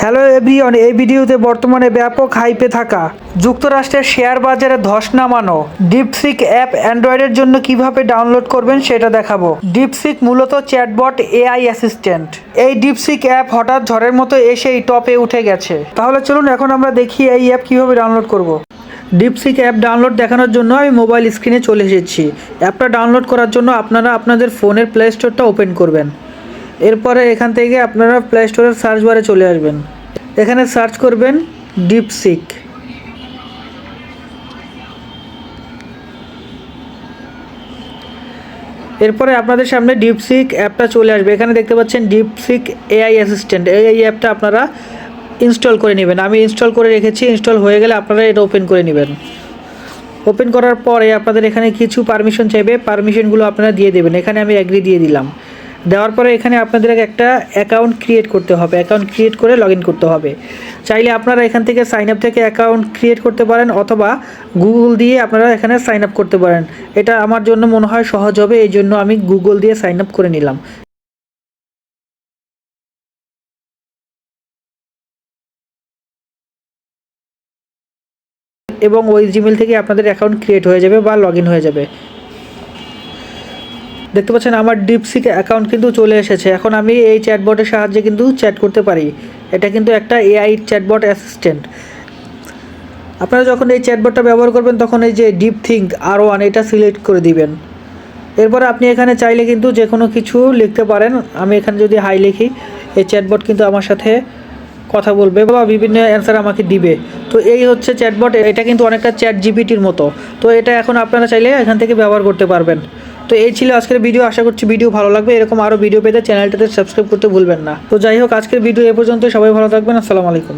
Hello everyone, এই ভিডিওতে বর্তমানে ব্যাপক হাইপে থাকা যুক্তরাষ্ট্রের শেয়ার বাজারে ধস নামানো ডিপসিক অ্যাপ অ্যান্ড্রয়েডের জন্য কীভাবে ডাউনলোড করবেন সেটা দেখাবো। ডিপসিক মূলত চ্যাটবট এআই অ্যাসিস্ট্যান্ট এই ডিপসিক অ্যাপ হঠাৎ ঝড়ের মতো এসেই টপে উঠে গেছে। তাহলে চলুন এখন আমরা দেখি এই অ্যাপ কীভাবে ডাউনলোড করব। ডিপসিক অ্যাপ ডাউনলোড দেখানোর জন্য আমি মোবাইল স্ক্রিনে চলে এসেছি। অ্যাপটা ডাউনলোড করার জন্য আপনারা আপনাদের ফোনের প্লে স্টোরটা ওপেন করবেন। এরপরে এখান থেকে আপনারা প্লে স্টোরের সার্চ বারে চলে আসবেন। এখানে সার্চ করবেন ডিপসিক এরপরে আপনাদের সামনে ডিপসিক অ্যাপটা চলে আসবে। এখানে দেখতে পাচ্ছেন ডিপসিক এআই অ্যাসিস্ট্যান্ট এই অ্যাপটা আপনারা ইনস্টল করে নেবেন। আমি ইনস্টল করে রেখেছি। ইনস্টল হয়ে গেলে আপনারা এটা ওপেন করে নেবেন। ওপেন করার পরে আপনাদের এখানে কিছু পারমিশন চাইবে। পারমিশনগুলো আপনারা দিয়ে দেবেন। এখানে আমি অ্যাগ্রি দিয়ে দিলাম। দেওয়ার পরে এখানে আপনাদের একটা অ্যাকাউন্ট ক্রিয়েট করতে হবে অ্যাকাউন্ট ক্রিয়েট করে লগ করতে হবে। চাইলে আপনারা এখান থেকে সাইন আপ থেকে অ্যাকাউন্ট ক্রিয়েট করতে পারেন অথবা গুগল দিয়ে আপনারা এখানে সাইন আপ করতে পারেন। এটা আমার জন্য মনে হয় সহজ হবে, এই জন্য আমি গুগল দিয়ে সাইন আপ করে নিলাম। এবং ওই জিমেল থেকে আপনাদের অ্যাকাউন্ট ক্রিয়েট হয়ে যাবে বা লগ হয়ে যাবে। দেখতে পাচ্ছেন আমার ডিপসিক অ্যাকাউন্ট কিন্তু চলে এসেছে। এখন আমি এই চ্যাটবটের সাহায্যে কিন্তু চ্যাট করতে পারি। এটা কিন্তু একটা এআই চ্যাটবট অ্যাসিস্ট্যান্ট আপনারা যখন এই চ্যাটবটটা ব্যবহার করবেন, তখন এই যে ডিপ থিঙ্ক আর ওয়ান এটা সিলেক্ট করে দিবেন। এরপরে আপনি এখানে চাইলে কিন্তু যে কোনো কিছু লিখতে পারেন। আমি এখানে যদি হাই লিখি, এই চ্যাটবট কিন্তু আমার সাথে কথা বলবে বা বিভিন্ন অ্যান্সার আমাকে দিবে। তো এই হচ্ছে চ্যাটবট এটা কিন্তু অনেকটা চ্যাট জিপিটির মতো। তো এটা এখন আপনারা চাইলে এখান থেকে ব্যবহার করতে পারবেন। তো এই ছিল আজকের ভিডিও আশা করছি ভিডিও ভালো লাগবে। এরকম আরও ভিডিও পেতে চ্যানেলটাতে সাবস্ক্রাইব করতে ভুলবেন না। তো যাই হোক, আজকের ভিডিও এ পর্যন্ত সবাই ভালো থাকবেন। আসসালামু আলাইকুম।